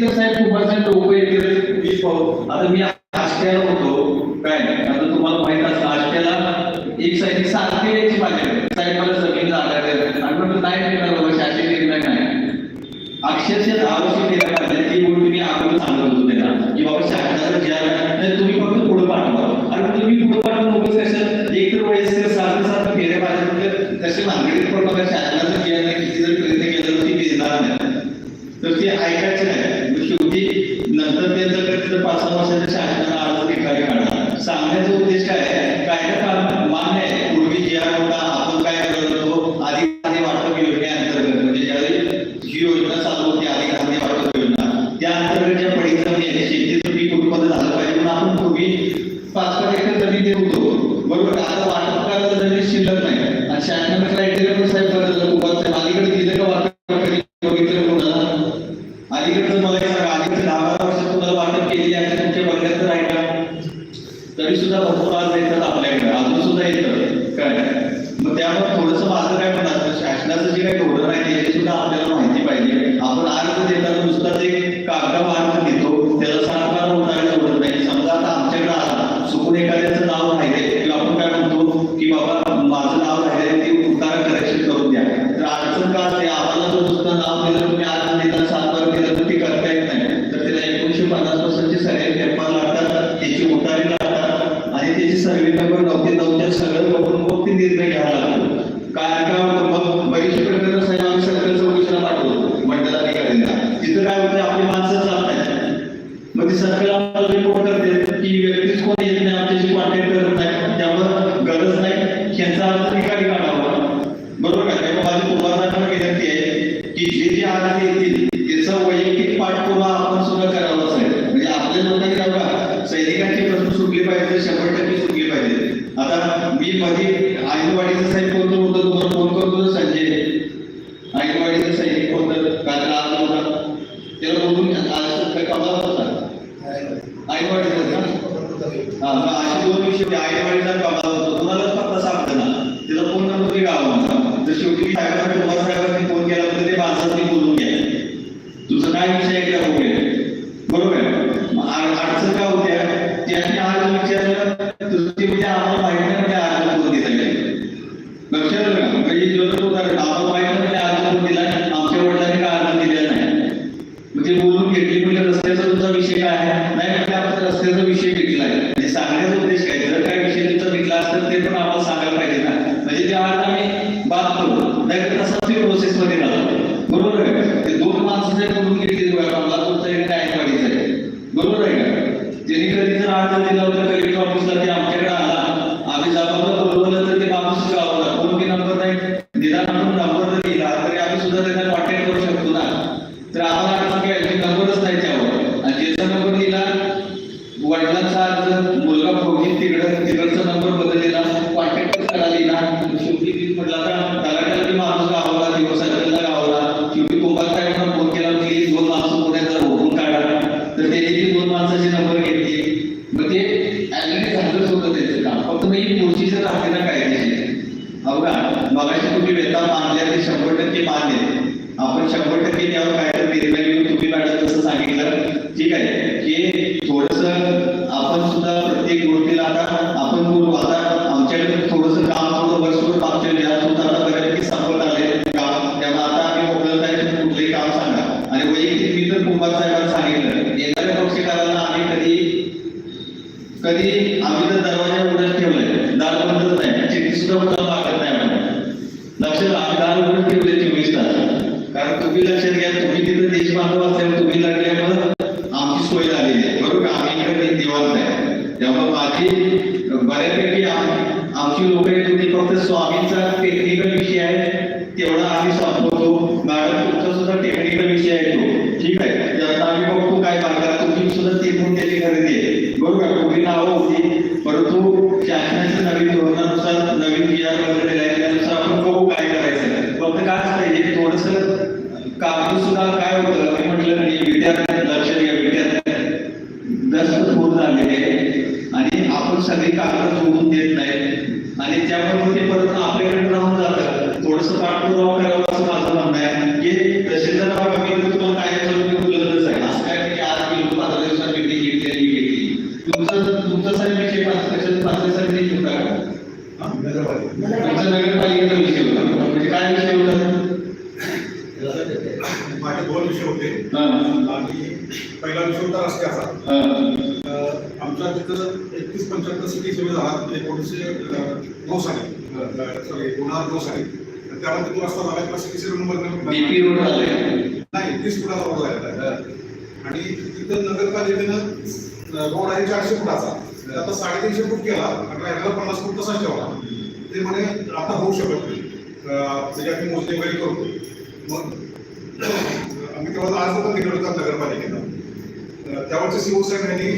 Teacher साहेब खूप उपयोग केले मी पाहू आता मी नाही लावला सैनिकांची प्रश्न सुटली पाहिजे शंभर टक्के सुटली पाहिजे. आता मी माझी आईवाडीचा साहेब बोलतो होतो तुम्हाला फोन करतो आम्ही तर दरवाजा उघडत ठेवलंय दार बंदच नाही. शेती सुद्धा मुलांना लागत नाही लक्षात आम्ही दार उघडत ठेवले चोवीस तास. कारण तुम्ही लक्षात घ्या तुम्ही तिथे देशबांधव असल्यामुळे तुम्ही लागल्यामुळं आमची सोय झालेली आहे बरोबर? आम्ही इकडे दिवस आहे. त्यामुळे माझी बऱ्यापैकी आमची लोक फक्त स्वामींचा आपण सगळी कागद जोडून देत नाही. आणि त्यामुळे ते परत आपल्याकडे राहून जात. थोडस पाठपुरावा करावा असं माझं म्हणणं आहे. की तहसीलदार तुम्हाला काय सगळी सुविधा म्हणजे एकोणीसशे नऊ साली सॉरी दोन हजार नऊ साली त्यामध्ये तू तो रस्ता झाला सगळीशे नंबर नाही तीस फुटाचा रोड आहे. आणि तिथं नगरपालिकेनं रोड आहे चारशे फुटाचा. आता साडेतीनशे फूट केला अठरा राहिलेला पन्नास फूट तसाच ठेवला. ते म्हणे आता होऊ शकत नाही. त्याची आम्ही म्हणजे मोजणी वगैरे करतो. मग आम्ही तेव्हा आज पण दिला होता नगरपालिकेनं. त्यावरचे सीओ यांनी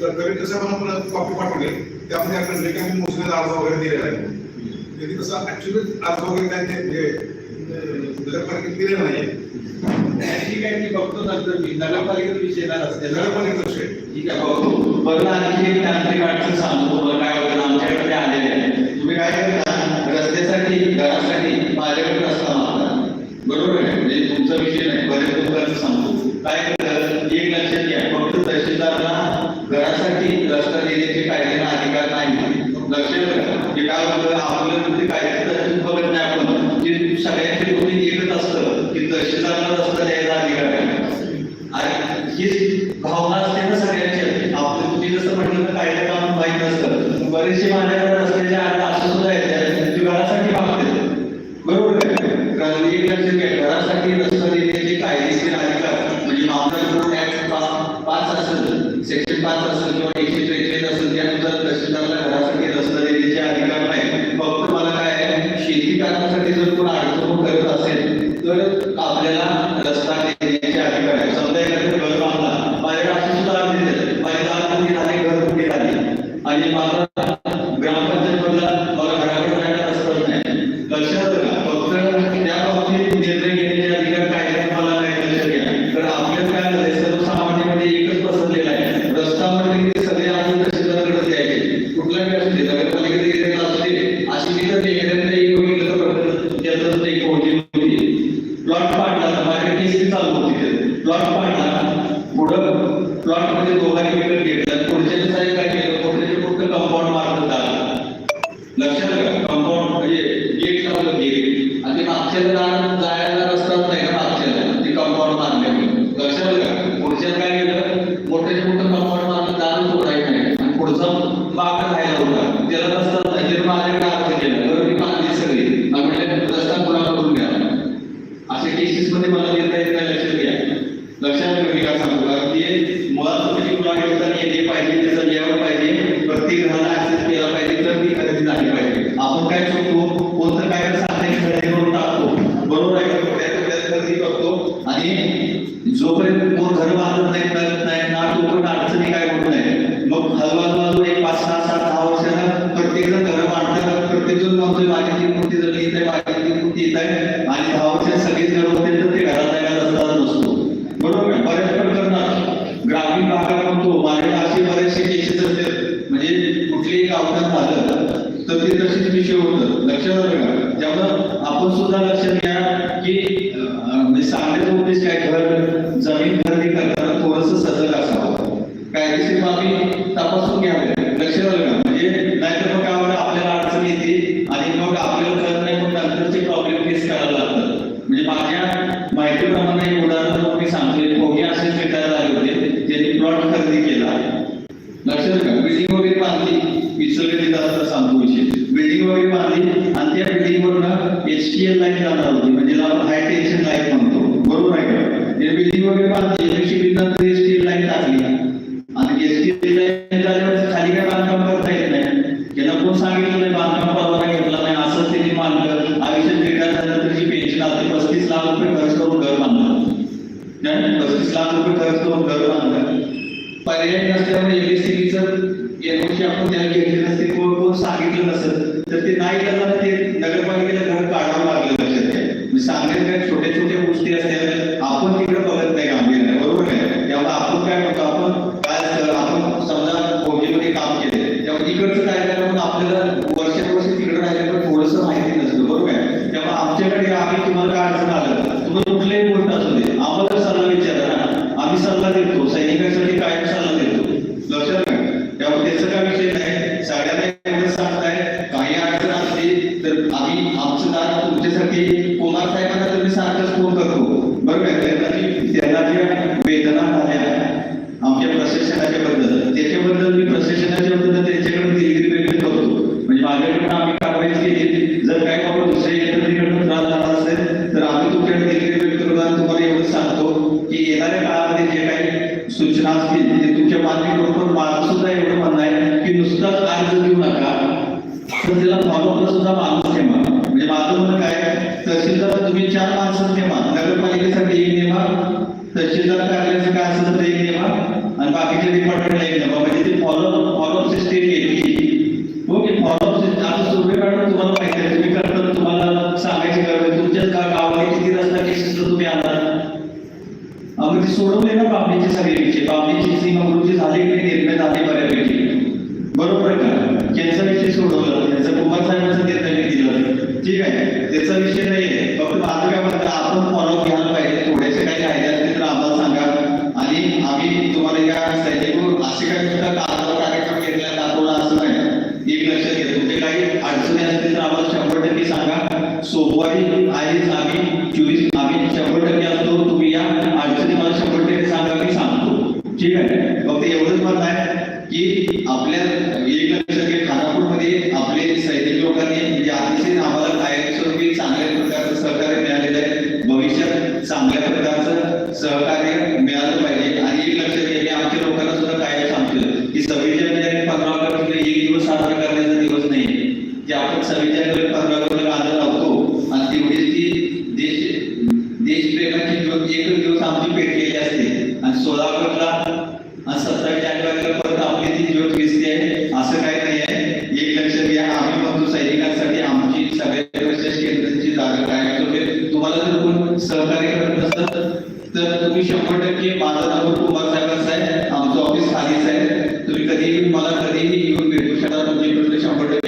रवींद्र साहेबांना पण कॉपी पाठवली त्यामध्ये आपण जे काही मोजण्याचा अर्ज़ वगैरे दिलेला आहे. त्यांनी तसा ऍक्च्युली अर्ज़ वगैरे काय ते अं, नगरपालिकेत दिलेला नाही ठीक आहे मी बघतो नंतर मी. नगरपालिकेत विषय येणार असते नगरपालिकेत विषय. ठीक आहे. बघतो आणखी एक तांत्रिक अडचण सांगतो बरं काय वगैरे आमच्याकडे आलेले आहे तुम्ही काय करता? रस्त्यासाठी घरासाठी माझ्याकडे रस्ता बरोबर आहे? म्हणजे तुमचा विषय नाही. 一般都是 तो गर्व आणतात पर्याय नसल्यामुळे एबीसीडीचं एनओसी आपण त्याला घेतले नसते कोण कोण सांगितलं नसत तर ते नाही करताना ते नगरपालिकेला घर काढावं लागलं लक्षात म्हणजे सांगण्यात काय छोटे satisfactors por la পাবলিককে ছাড়িয়ে দিচ্ছে পাবলিক की आपल्या तर तुम्ही शंभर टक्के माझा नंबर कुमार साहेबांचा आहे आमचं ऑफिस खालीच आहे तुम्ही कधीही मला कधीही येऊन भेटू शकता. तुमच्याकडे शंभर टक्के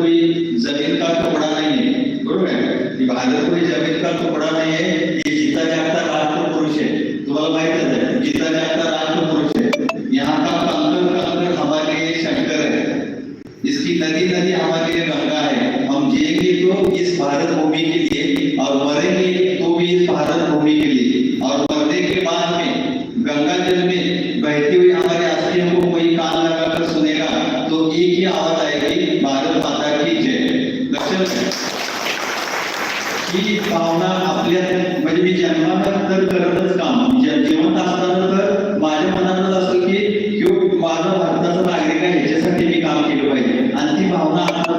कोई जमीन का टुकड़ा नहीं है बरोबर है? भारत कोई जमीन का टुकड़ा नहीं है माझं भारताचं नागरिक आहे याच्यासाठी मी काम केलं पाहिजे. आणि ती भावना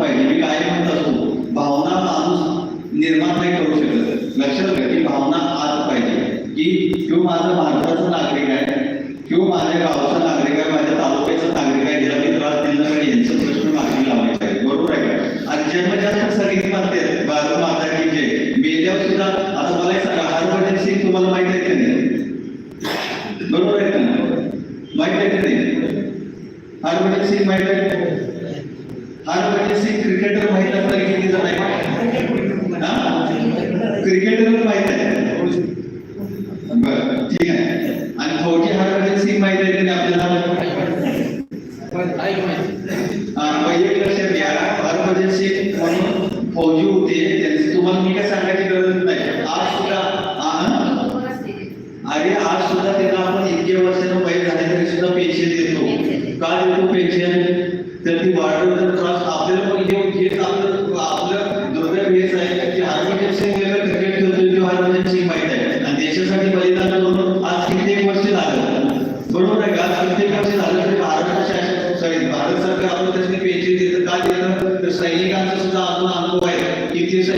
ठीक है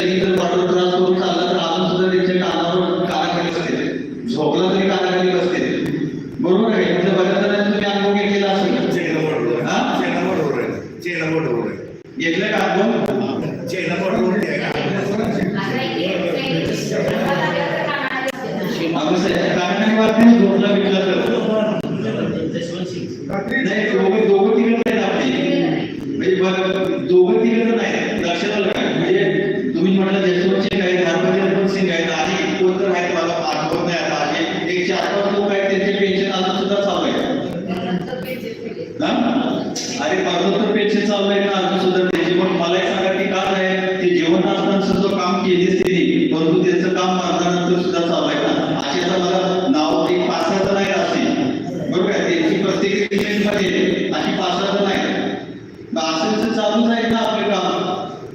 त्यांनी तर त्रास करून चालला तर अजून सुद्धा त्यांच्या कानावर कानाखाली असते. झोपला तरी कानाखाली असते मरणोत्तर चाललंय ना अजून सुद्धा त्याची पण मला एक सांगा की काय आहे ते जेवण असताना सुद्धा काम केली त्यांनी परंतु त्याचं काम मरणानंतर सुद्धा चालू आहे ना असे आता मला नाव एक पाच नाही असते बरोबर आहे? त्याची प्रत्येकमध्ये अशी पाच नाही. असं चालूच आहे ना आपले काम?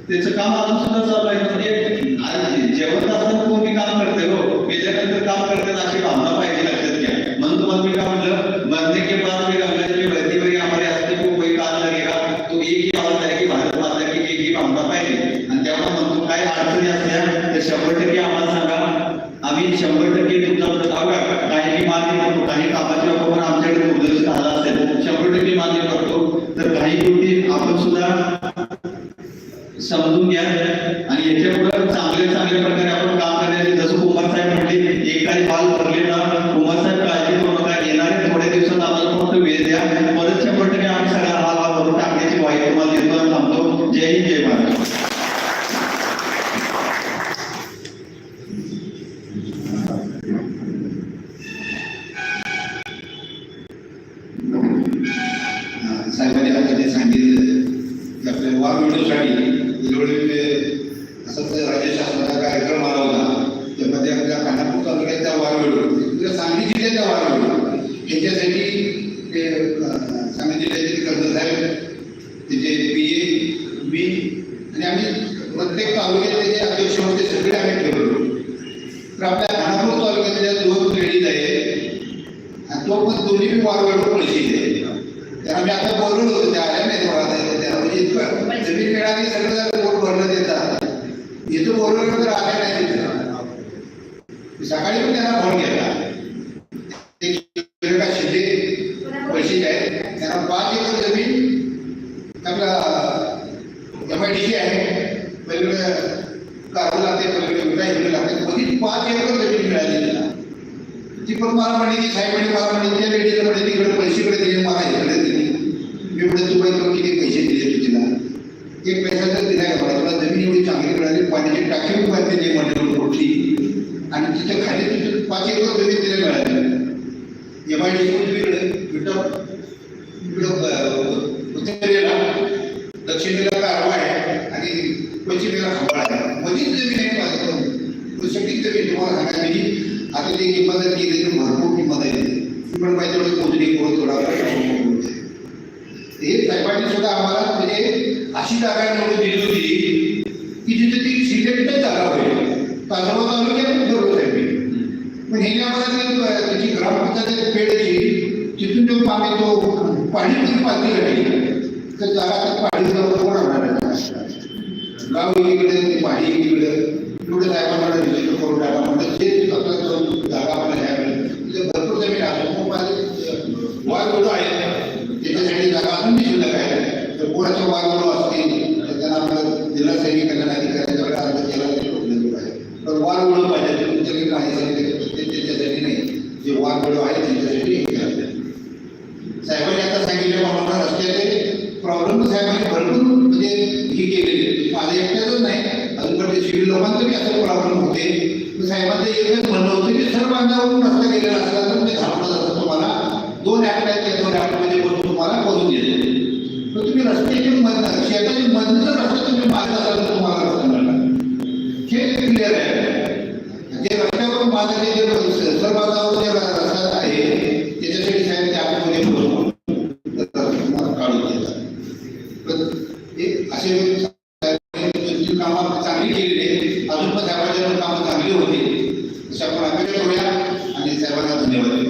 त्याचं काम अजून सुद्धा चालू आहे म्हणजे आज जेवण असताना कोणी काम करते हो त्याच्यानंतर काम करतात अशी भावना पाहिजे लक्षात घ्या म्हणून तुम्हाला मी काय म्हटलं मरने के बाद में गंगा जी में बहती हुई हमारे हस्ते को कोई काम लगेगा तो एक ही आवाज आहे की भारत माता की एक ही भावना पाहिजे आणि त्यामुळे म्हणतो काय अडचणी असल्या तर शंभर टक्के आम्हाला सांगा आम्ही शंभर टक्के तुमचा बघा काही मी मान्य करतो काही कामाची पण आमच्याकडे दुर्लक्ष झाला असेल शंभर टक्के मान्य करतो तर काही गोष्टी आपण सुद्धा समजून घ्या. आणि याच्यापुढे चांगले चांगल्या प्रकारे आपण काम करण्याचे जसं कुमार साहेब म्हटले एक काही हॉल भरले ना कुमार साहेब काळजी करू नका येणाऱ्या थोड्या दिवसात आम्हाला फक्त वेळ द्या परत शंभर टक्के आम्ही सगळा हाल हा भरून टाकण्याची वाईट तुम्हाला देतो आणि थांबतो जय हिंद जय महाराज साहेबांनी आता ते सांगितलं की आपल्या वाघ व्हिडिओसाठी वेळोवेळी असंच राज्य शासनाचा कार्यक्रम आला होता त्यामध्ये आपल्या खानापूर तालुक्यातल्या वाघ व्हिडिओ किंवा सांगली जिल्ह्यातल्या वाघ व्हिडिओ ह्याच्यासाठी ते अं, सांगली जिल्ह्याचे कर्नल साहेब त्याचे पी ए मी आणि आम्ही प्रत्येक तालुक्यात त्याचे अध्यक्ष होते सगळे आम्ही ठेवलो तर आपल्या खानापूर तालुक्यातल्या दोन लेडीज आहे आणि तो पण दोन्ही बी वारवाडून पैसे दे त्यांना मी आता बोललो होतो त्या आल्या नाही मला आता त्याला म्हणजे इतकं जमीन मिळाली सगळं जर पोट भरलं देतात इथं बोलवलं तर आल्या नाही तिथं. सकाळी पण त्यांना फोन केला ते किरण शिंदे पैसे आहेत त्यांना पाच एकर जमीन आपला एम आय डी सी आहे. पलीकडे लागते पलीकडे विटा इकडे लागते. बघितली पाच एकर जमीन मिळाली त्यांना ती पण मला म्हणे की साहेब म्हणे मला म्हणे त्या लेडीला म्हणे तिकडे पैसेकडे दिले मला इकडे दिले. मी म्हणे तू बाई किती पैसे दिले तू तिला? एक पैसा तर दिला. मला तुला जमीन एवढी चांगली मिळाली पाण्याची टाकी पण बांधली मोठी आणि तिथं खाली तिथं पाच एकर जमीन तिला मिळाली. एम आय डी इकडे इकडं इकडं उत्तरेला दक्षिणेला कारवा आहे आणि पश्चिमेला खंबाळ आहे मधीच जमीन आहे माझ्याकडून सगळी जमीन तुम्हाला सांगा मी आता ते किंमत केली तर भरपूर किंमत आहे ती पण पाहिजे तेवढं मोजणी करून थोडा हे साहेबांनी सुद्धा आम्हाला म्हणजे अशी जागा निवडून दिली होती की जिथे ती सिलेक्ट जागा होईल. तासगाव तालुक्यात ठरवलं साहेब पण हे आम्हाला त्याची ग्रामपंचायत पेडची तिथून जो पाणी तो पाणी किती पाणी लागली तर जागा तर पाणी जाऊन कोण आणणार गाव इकडे पाणी इकडे. एवढं साहेबांना रिजिस्टर करून टाका म्हणजे जे आपलं जो जागा आपल्याला घ्यावी तिथे भरपूर जमीन आहे खूप माझे वाघ वेळो आहे त्याच्यासाठी जागा अजून बी शिल्लक आहे तर कोणाचे वाघ वेळो असतील तर त्यांना आपलं जिल्हा सैनिक कल्याण अधिकाऱ्यांच्याकडे अर्ज केला तरी उपलब्ध आहे पण वाघ वेळो पाहिजे ते तुमच्याकडे नाही सांगितलं प्रत्येक त्याच्यासाठी नाही जे वाघ वेळो आहे त्यांच्यासाठी हे केलं साहेबांनी आता सांगितलं बाबा रस्त्याचे प्रॉब्लेम साहेबांनी भरपूर म्हणजे हे केलेले. माझ्या एकट्याच नाही. अजूनपर्यंत सिव्हिल लोकांचं बी असं प्रॉब्लेम होते. साहेबांचं एकच म्हणणं होतं की सर्व बांधावरून रस्ता केलेला असला तर ते थांबलं जातं तुम्हाला. दोन ऍक्ट आहेत त्या दोन ऍक्टमध्ये बोलून तुम्हाला बोलून देतो. तर तुम्ही रस्त्याची मधनं शेताची मधनं रस्ता तुम्ही मारत असाल तर तुम्हाला अजून पण साहेबांच्या कामं चांगली होती अशा आपण अपेक्षा करूया. आणि साहेबांना धन्यवाद.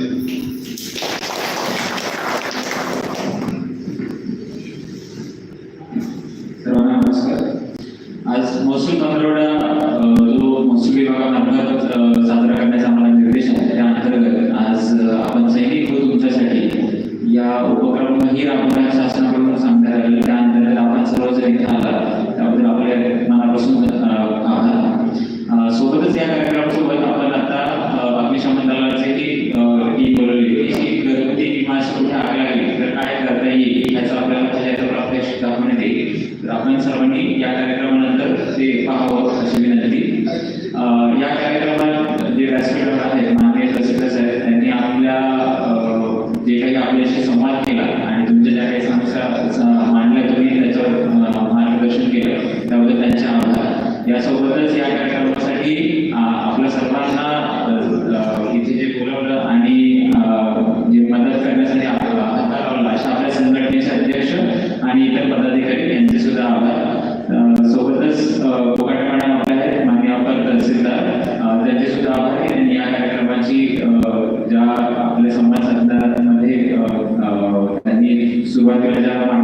आपण सर्वांनी या कार्यक्रमानंतर ते पाहावं अशी विनंती. या कार्यक्रम igual que